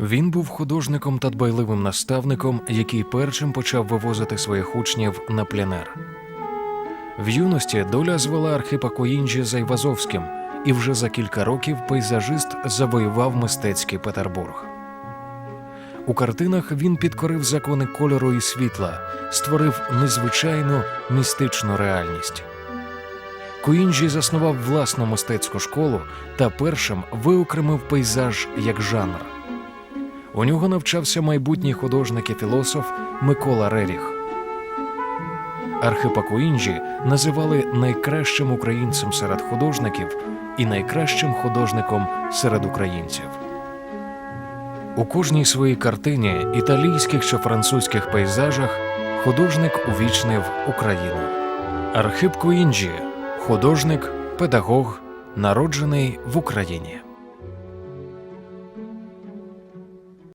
Він був художником та дбайливим наставником, який першим почав вивозити своїх учнів на пленер. В юності доля звела Архипа Коїнджі за Івазовським, і вже за кілька років пейзажист завоював мистецький Петербург. У картинах він підкорив закони кольору і світла, створив незвичайну містичну реальність. Куінджі заснував власну мистецьку школу та першим виокремив пейзаж як жанр. У нього навчався майбутній художник і філософ Микола Реріх. Архипа Куінджі називали найкращим українцем серед художників і найкращим художником серед українців. У кожній своїй картині, італійських чи французьких пейзажах, художник увічнив Україну. Архип Куінджі художник, педагог, народжений в Україні.